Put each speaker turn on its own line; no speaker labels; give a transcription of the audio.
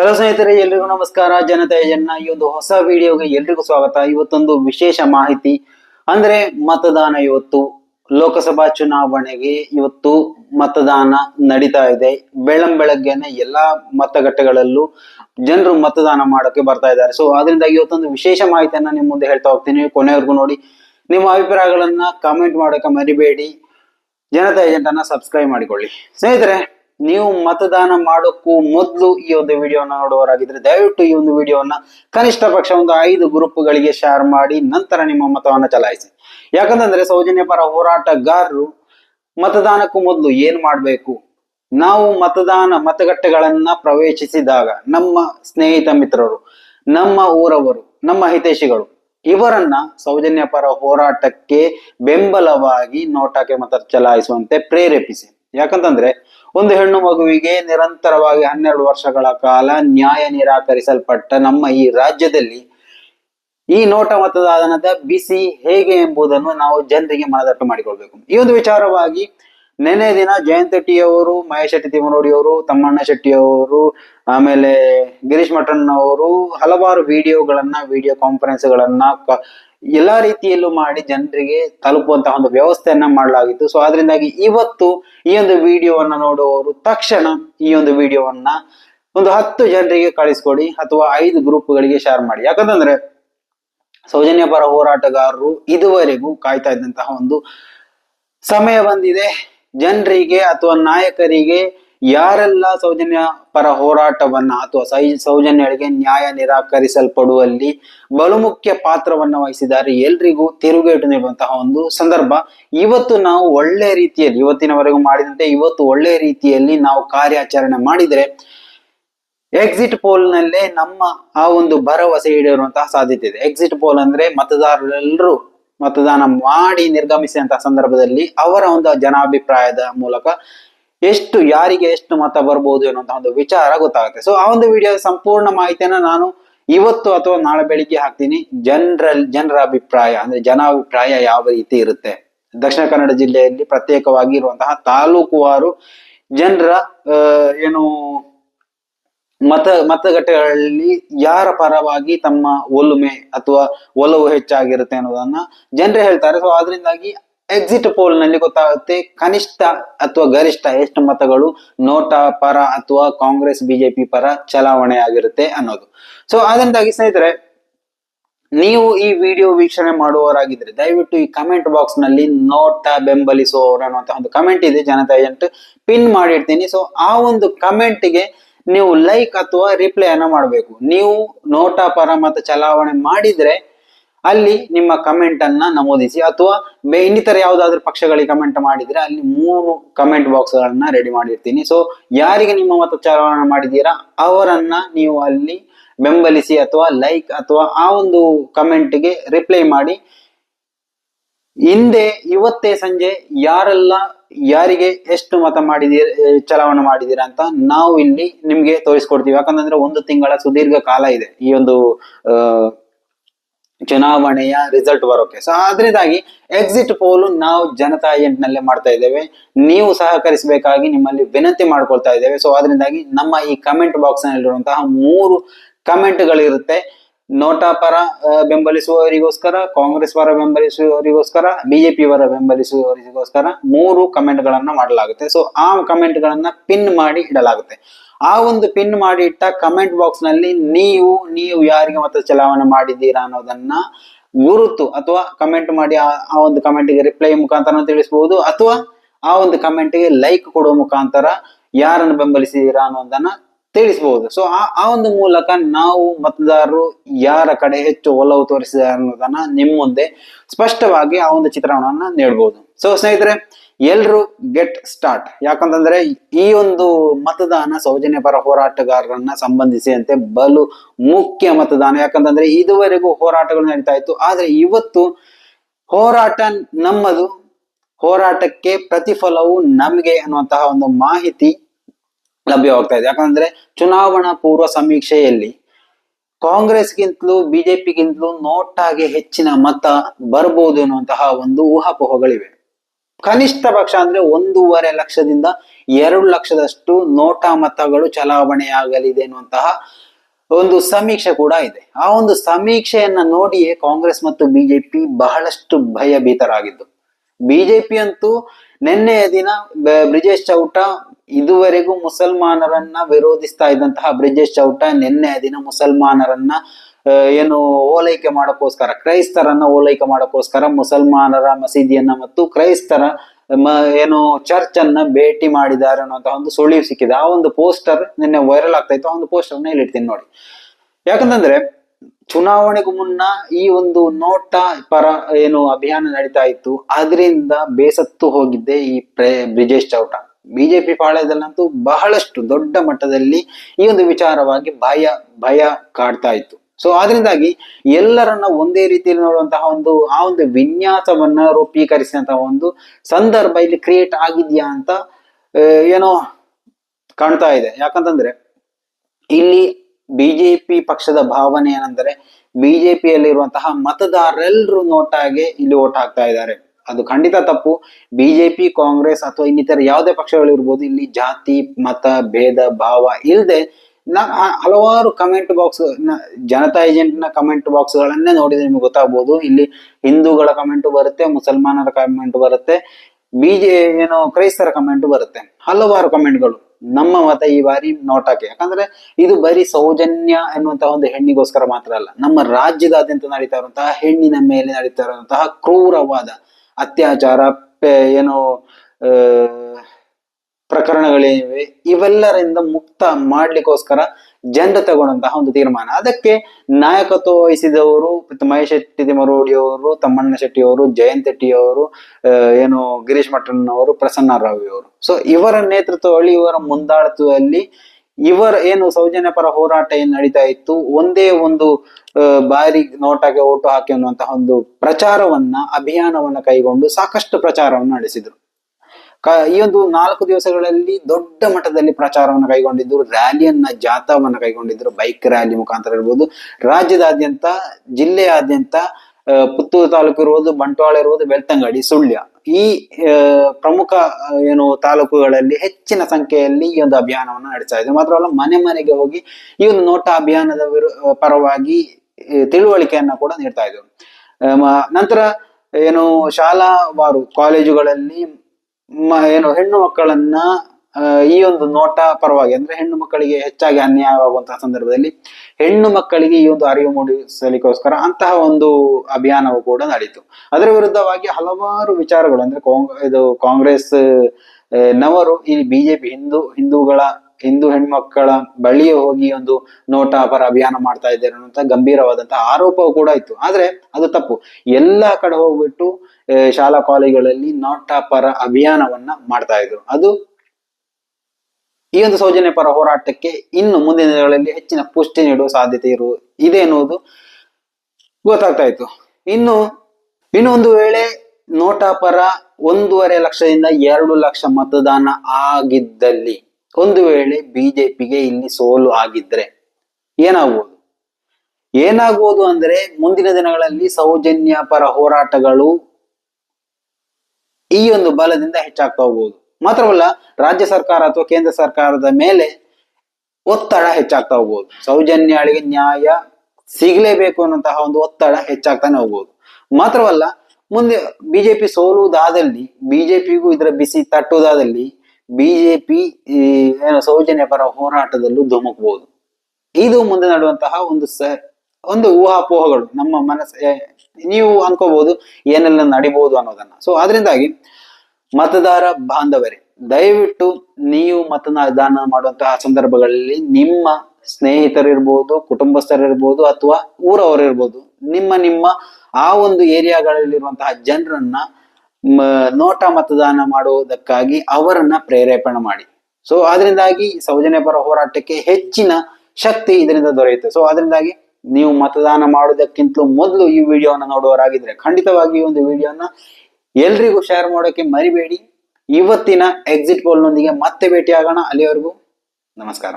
Hello ಸ್ನೇಹಿತರೆ, ಎಲ್ರಿಗೂ ನಮಸ್ಕಾರ. ಜನತಾ ಜನ ಈ ಒಂದು ಹೊಸ ವಿಡಿಯೋಗೆ ಎಲ್ರಿಗೂ ಸ್ವಾಗತ. ಇವತ್ತೊಂದು ವಿಶೇಷ ಮಾಹಿತಿ. ಅಂದ್ರೆ ಮತದಾನ ಇವತ್ತು. ಲೋಕಸಭಾ ಚುನಾವಣೆಗೆ ಇವತ್ತು ಮತದಾನ ನಡೀತಾ ಇದೆ. ಬೆಳಂ ಬೆಳಗ್ಗೆನೆ ಎಲ್ಲಾ ಮತಗಟ್ಟೆಗಳಲ್ಲೂ ಜನರು ಮತದಾನ ಮಾಡೋಕೆ ಬರ್ತಾ ಇದ್ದಾರೆ. ಸೊ ಅದರಿಂದ ಇವತ್ತೊಂದು ವಿಶೇಷ ಮಾಹಿತಿಯನ್ನ ನಿಮ್ ಮುಂದೆ ಹೇಳ್ತಾ ಹೋಗ್ತೀನಿ. ಕೊನೆವರೆಗೂ ನೋಡಿ. ನಿಮ್ಮ ಅಭಿಪ್ರಾಯಗಳನ್ನ ಕಾಮೆಂಟ್ ಮಾಡೋಕೆ ಮರಿಬೇಡಿ. ಜನತಾ ಏಜೆಂಟ್ ಅನ್ನ ಸಬ್ಸ್ಕ್ರೈಬ್ ಮಾಡಿಕೊಳ್ಳಿ. ಸ್ನೇಹಿತರೆ ನೀವು ಮತದಾನ ಮಾಡೋಕ್ಕೂ ಮೊದಲು ಈ ಒಂದು ವಿಡಿಯೋನ ನೋಡುವವರಾಗಿದ್ರೆ ದಯವಿಟ್ಟು ಈ ಒಂದು ವಿಡಿಯೋವನ್ನ ಕನಿಷ್ಠ ಪಕ್ಷ ಒಂದು ಐದು ಗ್ರೂಪ್ಗಳಿಗೆ ಶೇರ್ ಮಾಡಿ, ನಂತರ ನಿಮ್ಮ ಮತವನ್ನ ಚಲಾಯಿಸಿ. ಯಾಕಂತಂದ್ರೆ ಸೌಜನ್ಯ ಪರ ಹೋರಾಟಗಾರರು ಮತದಾನಕ್ಕೂ ಮೊದಲು ಏನ್ ಮಾಡಬೇಕು? ನಾವು ಮತದಾನ ಮತಗಟ್ಟೆಗಳನ್ನ ಪ್ರವೇಶಿಸಿದಾಗ ನಮ್ಮ ಸ್ನೇಹಿತ ಮಿತ್ರರು, ನಮ್ಮ ಊರವರು, ನಮ್ಮ ಹಿತೈಷಿಗಳು, ಇವರನ್ನ ಸೌಜನ್ಯ ಪರ ಹೋರಾಟಕ್ಕೆ ಬೆಂಬಲವಾಗಿ ನೋಟಕ್ಕೆ ಮತ ಚಲಾಯಿಸುವಂತೆ ಪ್ರೇರೇಪಿಸಿ. ಯಾಕಂತಂದ್ರೆ ಒಂದು ಹೆಣ್ಣು ಮಗುವಿಗೆ ನಿರಂತರವಾಗಿ ಹನ್ನೆರಡು ವರ್ಷಗಳ ಕಾಲ ನ್ಯಾಯ ನಿರಾಕರಿಸಲ್ಪಟ್ಟ ನಮ್ಮ ಈ ರಾಜ್ಯದಲ್ಲಿ ಈ ನೋಟ ಮತದಾನದ ಬಿಸಿ ಹೇಗೆ ಎಂಬುದನ್ನು ನಾವು ಜನರಿಗೆ ಮನದಟ್ಟು ಮಾಡಿಕೊಳ್ಬೇಕು. ಈ ಒಂದು ವಿಚಾರವಾಗಿ ನೆನೆ ದಿನ ಜಯಂತ ಶೆಟ್ಟಿಯವರು, ಮಹೇಶ್ ಶೆಟ್ಟಿ ತಿಮ್ಮನೋಡಿ ಅವರು ತಮ್ಮಣ್ಣ ಶೆಟ್ಟಿಯವರು, ಆಮೇಲೆ ಗಿರೀಶ್ ಮಠನ್ ಅವರು ಹಲವಾರು ವಿಡಿಯೋಗಳನ್ನ, ವಿಡಿಯೋ ಕಾನ್ಫರೆನ್ಸ್ ಗಳನ್ನ ಕ- ಎಲ್ಲಾ ರೀತಿಯಲ್ಲೂ ಮಾಡಿ ಜನರಿಗೆ ತಲುಪುವಂತಹ ಒಂದು ವ್ಯವಸ್ಥೆಯನ್ನ ಮಾಡಲಾಗಿತ್ತು. ಸೊ ಅದರಿಂದಾಗಿ ಇವತ್ತು ಈ ಒಂದು ವಿಡಿಯೋವನ್ನ ನೋಡುವವರು ತಕ್ಷಣ ಈ ಒಂದು ವಿಡಿಯೋವನ್ನ ಒಂದು ಹತ್ತು ಜನರಿಗೆ ಕಳಿಸ್ಕೊಡಿ ಅಥವಾ ಐದು ಗ್ರೂಪ್ಗಳಿಗೆ ಶೇರ್ ಮಾಡಿ. ಯಾಕಂತಂದ್ರೆ ಸೌಜನ್ಯ ಪರ ಹೋರಾಟಗಾರರು ಇದುವರೆಗೂ ಕಾಯ್ತಾ ಇದ್ದಂತಹ ಒಂದು ಸಮಯ ಬಂದಿದೆ. ಜನರಿಗೆ ಅಥವಾ ನಾಯಕರಿಗೆ ಯಾರೆಲ್ಲ ಸೌಜನ್ಯ ಪರ ಹೋರಾಟವನ್ನ ಅಥವಾ ಸೈ ಸೌಜನ್ಯಗಳಿಗೆ ನ್ಯಾಯ ನಿರಾಕರಿಸಲ್ಪಡುವಲ್ಲಿ ಬಲು ಮುಖ್ಯ ಪಾತ್ರವನ್ನ ವಹಿಸಿದ್ದಾರೆ, ಎಲ್ರಿಗೂ ತಿರುಗೇಟು ನೀಡುವಂತಹ ಒಂದು ಸಂದರ್ಭ. ಇವತ್ತು ನಾವು ಒಳ್ಳೆ ರೀತಿಯಲ್ಲಿ, ಇವತ್ತಿನವರೆಗೂ ಮಾಡಿದಂತೆ ಇವತ್ತು ಒಳ್ಳೆ ರೀತಿಯಲ್ಲಿ ನಾವು ಕಾರ್ಯಾಚರಣೆ ಮಾಡಿದರೆ ಎಕ್ಸಿಟ್ ಪೋಲ್ ನಲ್ಲೇ ನಮ್ಮ ಆ ಒಂದು ಭರವಸೆ ಈಡೇರುವಂತಹ ಸಾಧ್ಯತೆ ಇದೆ. ಎಕ್ಸಿಟ್ ಪೋಲ್ ಅಂದ್ರೆ ಮತದಾರರೆಲ್ಲರೂ ಮತದಾನ ಮಾಡಿ ನಿರ್ಗಮಿಸಿದಂತಹ ಸಂದರ್ಭದಲ್ಲಿ ಅವರ ಒಂದು ಜನಾಭಿಪ್ರಾಯದ ಮೂಲಕ ಎಷ್ಟು, ಯಾರಿಗೆ ಎಷ್ಟು ಮತ ಬರ್ಬೋದು ಅನ್ನೋಂಥ ಒಂದು ವಿಚಾರ ಗೊತ್ತಾಗುತ್ತೆ. ಸೊ ಆ ಒಂದು ವಿಡಿಯೋ ಸಂಪೂರ್ಣ ಮಾಹಿತಿಯನ್ನ ನಾನು ಇವತ್ತು ಅಥವಾ ನಾಳೆ ಬೆಳಿಗ್ಗೆ ಹಾಕ್ತೀನಿ. ಜನರಲ್, ಜನರ ಅಭಿಪ್ರಾಯ, ಅಂದ್ರೆ ಜನಾಭಿಪ್ರಾಯ ಯಾವ ರೀತಿ ಇರುತ್ತೆ? ದಕ್ಷಿಣ ಕನ್ನಡ ಜಿಲ್ಲೆಯಲ್ಲಿ ಪ್ರತ್ಯೇಕವಾಗಿ ಇರುವಂತಹ ತಾಲೂಕುವಾರು ಜನರ ಏನು ಮತ, ಮತಗಟ್ಟೆಗಳಲ್ಲಿ ಯಾರ ಪರವಾಗಿ ತಮ್ಮ ಒಲುಮೆ ಅಥವಾ ಒಲವು ಹೆಚ್ಚಾಗಿರುತ್ತೆ ಅನ್ನೋದನ್ನ ಜನರೇ ಹೇಳ್ತಾರೆ. ಸೊ ಅದರಿಂದಾಗಿ ಎಕ್ಸಿಟ್ ಪೋಲ್ನಲ್ಲಿ ಗೊತ್ತಾಗುತ್ತೆ ಕನಿಷ್ಠ ಅಥವಾ ಗರಿಷ್ಠ ಎಷ್ಟು ಮತಗಳು ನೋಟಾ ಪರ ಅಥವಾ ಕಾಂಗ್ರೆಸ್, ಬಿಜೆಪಿ ಪರ ಚಲಾವಣೆ ಆಗಿರುತ್ತೆ ಅನ್ನೋದು. ಸೊ ಅದರಿಂದಾಗಿ ಸ್ನೇಹಿತರೆ, ನೀವು ಈ ವಿಡಿಯೋ ವೀಕ್ಷಣೆ ಮಾಡುವವರಾಗಿದ್ರೆ, ದಯವಿಟ್ಟು ಈ ಕಮೆಂಟ್ ಬಾಕ್ಸ್ನಲ್ಲಿ ನೋಟ ಬೆಂಬಲಿಸುವವರು ಅನ್ನುವಂತಹ ಒಂದು ಕಮೆಂಟ್ ಇದೆ, ಜನತಾ ಏಜೆಂಟ್ ಪಿನ್ ಮಾಡಿರ್ತೀನಿ. ಸೊ ಆ ಒಂದು ಕಮೆಂಟ್ಗೆ ನೀವು ಲೈಕ್ ಅಥವಾ ರಿಪ್ಲೈ ಅನ್ನ ಮಾಡಬೇಕು. ನೀವು ನೋಟ ಪರ ಮತ್ತು ಚಲಾವಣೆ ಮಾಡಿದ್ರೆ ಅಲ್ಲಿ ನಿಮ್ಮ ಕಮೆಂಟ್ ಅನ್ನ ನಮೂದಿಸಿ ಅಥವಾ ಇನ್ನಿತರ ಯಾವ್ದಾದ್ರು ಪಕ್ಷಗಳಿಗೆ ಕಮೆಂಟ್ ಮಾಡಿದ್ರೆ ಅಲ್ಲಿ ಮೂರು ಕಮೆಂಟ್ ಬಾಕ್ಸ್ ಗಳನ್ನ ರೆಡಿ ಮಾಡಿರ್ತೀನಿ. ಸೊ ಯಾರಿಗೆ ನಿಮ್ಮ ಮತ ಚಲಾವಣೆ ಮಾಡಿದ್ದೀರಾ, ಅವರನ್ನ ನೀವು ಅಲ್ಲಿ ಬೆಂಬಲಿಸಿ ಅಥವಾ ಲೈಕ್ ಅಥವಾ ಆ ಒಂದು ಕಮೆಂಟ್ಗೆ ರಿಪ್ಲೈ ಮಾಡಿ. ಹಿಂದೆ, ಇವತ್ತೇ ಸಂಜೆ ಯಾರೆಲ್ಲ, ಯಾರಿಗೆ ಎಷ್ಟು ಮತ ಮಾಡಿದೀರ, ಚಲಾವಣೆ ಮಾಡಿದೀರಾ ಅಂತ ನಾವು ಇಲ್ಲಿ ನಿಮ್ಗೆ ತೋರಿಸ್ಕೊಡ್ತೀವಿ. ಯಾಕಂತಂದ್ರೆ ಒಂದು ತಿಂಗಳ ಸುದೀರ್ಘ ಕಾಲ ಇದೆ ಈ ಒಂದು ಚುನಾವಣೆಯ ರಿಸಲ್ಟ್ ಬರೋಕೆ. ಸೊ ಅದರಿಂದಾಗಿ ಎಕ್ಸಿಟ್ ಪೋಲು ನಾವು ಜನತಾ ಏಜೆಂಟ್ ನಲ್ಲೇ ಮಾಡ್ತಾ ಇದ್ದೇವೆ. ನೀವು ಸಹಕರಿಸಬೇಕಾಗಿ ನಿಮ್ಮಲ್ಲಿ ವಿನಂತಿ ಮಾಡ್ಕೊಳ್ತಾ ಇದ್ದೇವೆ. ಸೊ ಅದರಿಂದಾಗಿ ನಮ್ಮ ಈ ಕಮೆಂಟ್ ಬಾಕ್ಸ್ ನಲ್ಲಿರುವಂತಹ ಮೂರು ಕಮೆಂಟ್ ಗಳಿರುತ್ತೆ. ನೋಟಾ ಪರ ಬೆಂಬಲಿಸುವವರಿಗೋಸ್ಕರ, ಕಾಂಗ್ರೆಸ್ ಪರ ಬೆಂಬಲಿಸುವವರಿಗೋಸ್ಕರ, ಬಿಜೆಪಿ ಪರ ಬೆಂಬಲಿಸುವವರಿಗೋಸ್ಕರ ಮೂರು ಕಮೆಂಟ್ ಗಳನ್ನ ಮಾಡಲಾಗುತ್ತೆ. ಸೊ ಆ ಕಮೆಂಟ್ ಗಳನ್ನ ಪಿನ್ ಮಾಡಿ ಇಡಲಾಗುತ್ತೆ. ಆ ಒಂದು ಪಿನ್ ಮಾಡಿ ಇಟ್ಟ ಕಮೆಂಟ್ ಬಾಕ್ಸ್ನಲ್ಲಿ ನೀವು ನೀವು ಯಾರಿಗೆ ಮತ ಚಲಾವಣೆ ಮಾಡಿದ್ದೀರಾ ಅನ್ನೋದನ್ನ ಗುರುತು ಅಥವಾ ಕಮೆಂಟ್ ಮಾಡಿ ಆ ಒಂದು ಕಮೆಂಟ್ಗೆ ರಿಪ್ಲೈ ಮುಖಾಂತರ ತಿಳಿಸಬಹುದು ಅಥವಾ ಆ ಒಂದು ಕಮೆಂಟ್ಗೆ ಲೈಕ್ ಕೊಡುವ ಮುಖಾಂತರ ಯಾರನ್ನು ಬೆಂಬಲಿಸಿದೀರಾ ಅನ್ನೋದನ್ನ ತಿಳಿಸಬಹುದು ಸೊ ಆ ಒಂದು ಮೂಲಕ ನಾವು ಮತದಾರರು ಯಾರ ಕಡೆ ಹೆಚ್ಚು ಒಲವು ತೋರಿಸಿದ್ದಾರೆ ಅನ್ನೋದನ್ನ ನಿಮ್ಮ ಮುಂದೆ ಸ್ಪಷ್ಟವಾಗಿ ಆ ಒಂದು ಚಿತ್ರಣವನ್ನ ನೀಡಬಹುದು ಸೊ ಸ್ನೇಹಿತರೆ, ಎಲ್ರು ಗೆಟ್ ಸ್ಟಾರ್ಟ್. ಯಾಕಂತಂದ್ರೆ ಈ ಒಂದು ಮತದಾನ ಸೌಜನ್ಯ ಪರ ಹೋರಾಟಗಾರರನ್ನ ಸಂಬಂಧಿಸಿದಂತೆ ಬಲು ಮುಖ್ಯ ಮತದಾನ. ಯಾಕಂತಂದ್ರೆ ಇದುವರೆಗೂ ಹೋರಾಟಗಳು ನಡೀತಾ ಇತ್ತು. ಆದ್ರೆ ಇವತ್ತು ಹೋರಾಟ ನಮ್ಮದು, ಹೋರಾಟಕ್ಕೆ ಪ್ರತಿಫಲವು ನಮಗೆ ಅನ್ನುವಂತಹ ಒಂದು ಮಾಹಿತಿ ಲಭ್ಯವಾಗ್ತಾ ಇದೆ. ಯಾಕಂದ್ರೆ ಚುನಾವಣಾ ಪೂರ್ವ ಸಮೀಕ್ಷೆಯಲ್ಲಿ ಕಾಂಗ್ರೆಸ್ಗಿಂತಲೂ ಬಿಜೆಪಿಗಿಂತಲೂ ನೋಟಾಗಿ ಹೆಚ್ಚಿನ ಮತ ಬರಬಹುದು ಎನ್ನುವಂತಹ ಒಂದು ಊಹಾಪೋಹಗಳಿವೆ. ಕನಿಷ್ಠ ಪಕ್ಷ ಅಂದ್ರೆ ಒಂದೂವರೆ ಲಕ್ಷದಿಂದ ಎರಡು ಲಕ್ಷದಷ್ಟು ನೋಟಾ ಮತಗಳು ಚಲಾವಣೆಯಾಗಲಿದೆ ಎನ್ನುವಂತಹ ಒಂದು ಸಮೀಕ್ಷೆ ಕೂಡ ಇದೆ. ಆ ಒಂದು ಸಮೀಕ್ಷೆಯನ್ನ ನೋಡಿಯೇ ಕಾಂಗ್ರೆಸ್ ಮತ್ತು ಬಿಜೆಪಿ ಬಹಳಷ್ಟು ಭಯಭೀತರಾಗಿದ್ದು. ಬಿಜೆಪಿ ಅಂತೂ ನಿನ್ನೆಯ ದಿನ ಬ್ರಿಜೇಶ್ ಚೌಟ ಇದುವರೆಗೂ ಮುಸಲ್ಮಾನರನ್ನ ವಿರೋಧಿಸ್ತಾ ಇದ್ದಂತಹ ಬ್ರಿಜೇಶ್ ಚೌಟ ನಿನ್ನೆ ದಿನ ಮುಸಲ್ಮಾನರನ್ನ ಏನು ಓಲೈಕೆ ಮಾಡೋಕ್ಕೋಸ್ಕರ, ಕ್ರೈಸ್ತರನ್ನ ಓಲೈಕೆ ಮಾಡೋಕ್ಕೋಸ್ಕರ ಮುಸಲ್ಮಾನರ ಮಸೀದಿಯನ್ನ ಮತ್ತು ಕ್ರೈಸ್ತರ ಏನು ಚರ್ಚ್ ಅನ್ನ ಭೇಟಿ ಮಾಡಿದ್ದಾರೆ ಅನ್ನೋಂತಹ ಒಂದು ಸುಳಿವು ಸಿಕ್ಕಿದೆ. ಆ ಒಂದು ಪೋಸ್ಟರ್ ನಿನ್ನೆ ವೈರಲ್ ಆಗ್ತಾ ಇತ್ತು. ಆ ಒಂದು ಪೋಸ್ಟರ್ನ ಇಲ್ಲಿಡ್ತೀನಿ ನೋಡಿ. ಯಾಕಂತಂದ್ರೆ ಚುನಾವಣೆಗೂ ಮುನ್ನ ಈ ಒಂದು ನೋಟ ಪರ ಏನು ಅಭಿಯಾನ ನಡೀತಾ ಇತ್ತು. ಅದರಿಂದ ಬೇಸತ್ತು ಹೋಗಿದ್ದೆ ಈ ಬ್ರಿಜೇಶ್ ಚೌಟ ಬಿಜೆಪಿ ಪಾಳ್ಯದಲ್ಲಂತೂ ಬಹಳಷ್ಟು ದೊಡ್ಡ ಮಟ್ಟದಲ್ಲಿ ಈ ಒಂದು ವಿಚಾರವಾಗಿ ಭಯ ಭಯ ಕಾಡ್ತಾ ಇತ್ತು. ಸೊ ಆದ್ರಿಂದಾಗಿ ಎಲ್ಲರನ್ನ ಒಂದೇ ರೀತಿಯಲ್ಲಿ ನೋಡುವಂತಹ ಒಂದು, ಆ ಒಂದು ವಿನ್ಯಾಸವನ್ನ ರೂಪೀಕರಿಸಿದಂತಹ ಒಂದು ಸಂದರ್ಭ ಇಲ್ಲಿ ಕ್ರಿಯೇಟ್ ಆಗಿದ್ಯಾ ಅಂತ ಏನೋ ಕಾಣ್ತಾ ಇದೆ. ಯಾಕಂತಂದ್ರೆ ಇಲ್ಲಿ ಬಿಜೆಪಿ ಪಕ್ಷದ ಭಾವನೆ ಏನಂದ್ರೆ ಬಿಜೆಪಿಯಲ್ಲಿರುವಂತಹ ಮತದಾರರೆಲ್ಲರೂ ನೋಟಾಗೆ ಇಲ್ಲಿ ಓಟ್ ಹಾಕ್ತಾ ಇದ್ದಾರೆ. ಅದು ಖಂಡಿತ ತಪ್ಪು. ಬಿಜೆಪಿ ಕಾಂಗ್ರೆಸ್ ಅಥವಾ ಇನ್ನಿತರ ಯಾವುದೇ ಪಕ್ಷಗಳು ಇರ್ಬೋದು, ಇಲ್ಲಿ ಜಾತಿ, ಮತ, ಭೇದ, ಭಾವ ಇಲ್ಲದೆ ಹಲವಾರು ಕಮೆಂಟ್ ಬಾಕ್ಸ್ ಜನತಾ ಏಜೆಂಟ್ನ ಕಮೆಂಟ್ ಬಾಕ್ಸ್ ಗಳನ್ನೇ ನೋಡಿದ್ರೆ ನಿಮ್ಗೆ ಗೊತ್ತಾಗ್ಬೋದು. ಇಲ್ಲಿ ಹಿಂದೂಗಳ ಕಮೆಂಟ್ ಬರುತ್ತೆ, ಮುಸಲ್ಮಾನರ ಕಮೆಂಟ್ ಬರುತ್ತೆ ಬಿಜೆ ಏನು ಕ್ರೈಸ್ತರ ಕಮೆಂಟ್ ಬರುತ್ತೆ. ಹಲವಾರು ಕಮೆಂಟ್ಗಳು ನಮ್ಮ ಮತ ಈ ಬಾರಿ ನೋಟಕ್ಕೆ. ಯಾಕಂದ್ರೆ ಇದು ಬರೀ ಸೌಜನ್ಯ ಎನ್ನುವಂತಹ ಒಂದು ಹೆಣ್ಣಿಗೋಸ್ಕರ ಮಾತ್ರ ಅಲ್ಲ, ನಮ್ಮ ರಾಜ್ಯದಾದ್ಯಂತ ನಡೀತಾ ಇರುವಂತಹ ಹೆಣ್ಣಿನ ಮೇಲೆ ನಡೀತಾ ಇರುವಂತಹ ಕ್ರೂರವಾದ ಅತ್ಯಾಚಾರ ಏನು ಪ್ರಕರಣಗಳೇನಿವೆ ಇವೆಲ್ಲರಿಂದ ಮುಕ್ತ ಮಾಡ್ಲಿಕ್ಕೋಸ್ಕರ ಜನರು ತಗೊಂಡಂತಹ ಒಂದು ತೀರ್ಮಾನ. ಅದಕ್ಕೆ ನಾಯಕತ್ವ ವಹಿಸಿದವರು ಮಹೇಶ್ ಶೆಟ್ಟಿ ತಿಮರೋಡಿ ಅವರು ತಮ್ಮಣ್ಣ ಶೆಟ್ಟಿ ಅವರು ಜಯಂತ್ ಶೆಟ್ಟಿ ಅವರು ಆ, ಏನು ಗಿರೀಶ್ ಮಠನ್ ಅವರು ಪ್ರಸನ್ನ ರಾವ್ ಅವರು. ಸೊ ಇವರ ನೇತೃತ್ವದಲ್ಲಿ ಇವರ ಮುಂದಾಳತ್ವದಲ್ಲಿ ಇವರ ಏನು ಸೌಜನ್ಯ ಪರ ಹೋರಾಟ ಏನ್ ನಡೀತಾ ಇತ್ತು? ಒಂದೇ ಒಂದು ಬಾರಿ ನೋಟಾಗೆ ಓಟು ಹಾಕಿ ಅನ್ನುವಂತಹ ಒಂದು ಪ್ರಚಾರವನ್ನ, ಅಭಿಯಾನವನ್ನ ಕೈಗೊಂಡು ಸಾಕಷ್ಟು ಪ್ರಚಾರವನ್ನು ನಡೆಸಿದ್ರು. ಈ ಒಂದು ನಾಲ್ಕು ದಿವಸಗಳಲ್ಲಿ ದೊಡ್ಡ ಮಟ್ಟದಲ್ಲಿ ಪ್ರಚಾರವನ್ನು ಕೈಗೊಂಡಿದ್ದು ರ್ಯಾಲಿಯನ್ನ ಜಾಥಾವನ್ನ ಕೈಗೊಂಡಿದ್ರು ಬೈಕ್ ರ್ಯಾಲಿ ಮುಖಾಂತರ ಇರ್ಬೋದು. ರಾಜ್ಯದಾದ್ಯಂತ, ಜಿಲ್ಲೆಯಾದ್ಯಂತ ಪುತ್ತೂರು ತಾಲೂಕು ಇರ್ಬೋದು, ಬಂಟ್ವಾಳ ಇರ್ಬೋದು, ಬೆಳ್ತಂಗಡಿ, ಸುಳ್ಯ. ಈ ಪ್ರಮುಖ ಏನು ತಾಲೂಕುಗಳಲ್ಲಿ ಹೆಚ್ಚಿನ ಸಂಖ್ಯೆಯಲ್ಲಿ ಈ ಒಂದು ಅಭಿಯಾನವನ್ನು ನಡೆಸ್ತಾ ಇದೆ. ಮಾತ್ರವಲ್ಲ ಮನೆ ಮನೆಗೆ ಹೋಗಿ ಈ ಒಂದು ನೋಟಾ ಅಭಿಯಾನದ ವಿರು ಪರವಾಗಿ ತಿಳುವಳಿಕೆಯನ್ನು ಕೂಡ ನೀಡ್ತಾ ಇದ್ರು ನಂತರ ಏನು ಶಾಲಾವಾರು ಕಾಲೇಜುಗಳಲ್ಲಿ ಏನು ಹೆಣ್ಣು ಮಕ್ಕಳನ್ನ ಈ ಒಂದು ನೋಟ ಪರವಾಗಿ ಅಂದ್ರೆ ಹೆಣ್ಣು ಮಕ್ಕಳಿಗೆ ಹೆಚ್ಚಾಗಿ ಅನ್ಯಾಯವಾಗುವಂತಹ ಸಂದರ್ಭದಲ್ಲಿ ಹೆಣ್ಣು ಮಕ್ಕಳಿಗೆ ಈ ಒಂದು ಅರಿವು ಮೂಡಿಸಲಿಕ್ಕೋಸ್ಕರ ಅಂತಹ ಒಂದು ಅಭಿಯಾನವು ಕೂಡ ನಡೀತು. ಅದರ ವಿರುದ್ಧವಾಗಿ ಹಲವಾರು ವಿಚಾರಗಳು ಅಂದ್ರೆ ಇದು ಕಾಂಗ್ರೆಸ್ ನವರು, ಈ ಬಿಜೆಪಿ ಹಿಂದೂ, ಹಿಂದೂಗಳ, ಹಿಂದೂ ಹೆಣ್ಮಕ್ಕಳ ಬಳಿಯೇ ಹೋಗಿ ಒಂದು ನೋಟ ಅಪರ ಅಭಿಯಾನ ಮಾಡ್ತಾ ಇದ್ದಾರೆ ಅನ್ನುವಂತ ಗಂಭೀರವಾದಂತಹ ಆರೋಪವು ಕೂಡ ಇತ್ತು. ಆದ್ರೆ ಅದು ತಪ್ಪು. ಎಲ್ಲ ಕಡೆ ಹೋಗ್ಬಿಟ್ಟು ಶಾಲಾ ಕಾಲೇಜುಗಳಲ್ಲಿ ನೋಟ ಪರ ಅಭಿಯಾನವನ್ನ ಮಾಡ್ತಾ ಇದ್ರು. ಅದು ಈ ಒಂದು ಸೌಜನ್ಯ ಪರ ಹೋರಾಟಕ್ಕೆ ಇನ್ನು ಮುಂದಿನ ದಿನಗಳಲ್ಲಿ ಹೆಚ್ಚಿನ ಪುಷ್ಟಿ ನೀಡುವ ಸಾಧ್ಯತೆ ಇರು ಇದೆ ಎನ್ನುವುದು ಗೊತ್ತಾಗ್ತಾ ಇತ್ತು. ಇನ್ನು ಇನ್ನು ಒಂದು ವೇಳೆ ನೋಟಾ ಪರ ಒಂದೂವರೆ ಲಕ್ಷದಿಂದ ಎರಡು ಲಕ್ಷ ಮತದಾನ ಆಗಿದ್ದಲ್ಲಿ, ಒಂದು ವೇಳೆ ಬಿಜೆಪಿಗೆ ಇಲ್ಲಿ ಸೋಲು ಆಗಿದ್ರೆ ಏನಾಗ್ಬೋದು? ಏನಾಗ್ಬೋದು ಅಂದ್ರೆ ಮುಂದಿನ ದಿನಗಳಲ್ಲಿ ಸೌಜನ್ಯ ಪರ ಹೋರಾಟಗಳು ಈ ಒಂದು ಬಲದಿಂದ ಹೆಚ್ಚಾಗ್ತಾ ಹೋಗ್ಬೋದು. ಮಾತ್ರವಲ್ಲ ರಾಜ್ಯ ಸರ್ಕಾರ ಅಥವಾ ಕೇಂದ್ರ ಸರ್ಕಾರದ ಮೇಲೆ ಒತ್ತಡ ಹೆಚ್ಚಾಗ್ತಾ ಹೋಗ್ಬೋದು. ಸೌಜನ್ಯಾಳಿಗೆ ನ್ಯಾಯ ಸಿಗಲೇಬೇಕು ಅನ್ನುವಂತಹ ಒಂದು ಒತ್ತಡ ಹೆಚ್ಚಾಗ್ತಾನೆ ಹೋಗ್ಬೋದು. ಮಾತ್ರವಲ್ಲ ಮುಂದೆ ಬಿಜೆಪಿ ಸೋಲುವುದಾದಲ್ಲಿ, ಬಿಜೆಪಿಗೂ ಇದರ ಬಿಸಿ ತಟ್ಟುವುದಾದಲ್ಲಿ ಬಿಜೆಪಿ ಏನು ಸೌಜನ್ಯ ಪರ ಹೋರಾಟದಲ್ಲೂ ಧುಮುಕ್ಬಹುದು ಇದು ಮುಂದೆ ನಡುವಂತಹ ಒಂದು ಸ, ಒಂದು ಊಹಾಪೋಹಗಳು ನಮ್ಮ ಮನಸ್ಸು, ನೀವು ಅನ್ಕೋಬಹುದು ಏನೆಲ್ಲ ನಡಿಬಹುದು ಅನ್ನೋದನ್ನ. ಸೊ ಅದರಿಂದಾಗಿ ಮತದಾರ ಬಾಂಧವರೇ, ದಯವಿಟ್ಟು ನೀವು ಮತದಾನ ಮಾಡುವಂತಹ ಸಂದರ್ಭಗಳಲ್ಲಿ ನಿಮ್ಮ ಸ್ನೇಹಿತರಿರ್ಬೋದು, ಕುಟುಂಬಸ್ಥರಿರ್ಬೋದು ಅಥವಾ ಊರವರಿರ್ಬೋದು, ನಿಮ್ಮ ನಿಮ್ಮ ಆ ಒಂದು ಏರಿಯಾಗಳಲ್ಲಿರುವಂತಹ ಜನರನ್ನ ನೋಟಾ ಮತದಾನ ಮಾಡುವುದಕ್ಕಾಗಿ ಅವರನ್ನ ಪ್ರೇರೇಪಣೆ ಮಾಡಿ. ಸೊ ಅದರಿಂದಾಗಿ ಸೌಜನ್ಯ ಪರ ಹೋರಾಟಕ್ಕೆ ಹೆಚ್ಚಿನ ಶಕ್ತಿ ಇದರಿಂದ ದೊರೆಯುತ್ತೆ. ಸೊ ಅದರಿಂದಾಗಿ ನೀವು ಮತದಾನ ಮಾಡೋದಕ್ಕಿಂತಲೂ ಮೊದಲು ಈ ವಿಡಿಯೋನ ನೋಡುವವರಾಗಿದ್ರೆ ಖಂಡಿತವಾಗಿ ಈ ಒಂದು ವಿಡಿಯೋನ ಎಲ್ರಿಗೂ ಶೇರ್ ಮಾಡೋಕೆ ಮರಿಬೇಡಿ. ಇವತ್ತಿನ ಎಕ್ಸಿಟ್ ಪೋಲ್ನೊಂದಿಗೆ ಮತ್ತೆ ಭೇಟಿಯಾಗೋಣ. ಅಲ್ಲಿವರೆಗೂ ನಮಸ್ಕಾರ.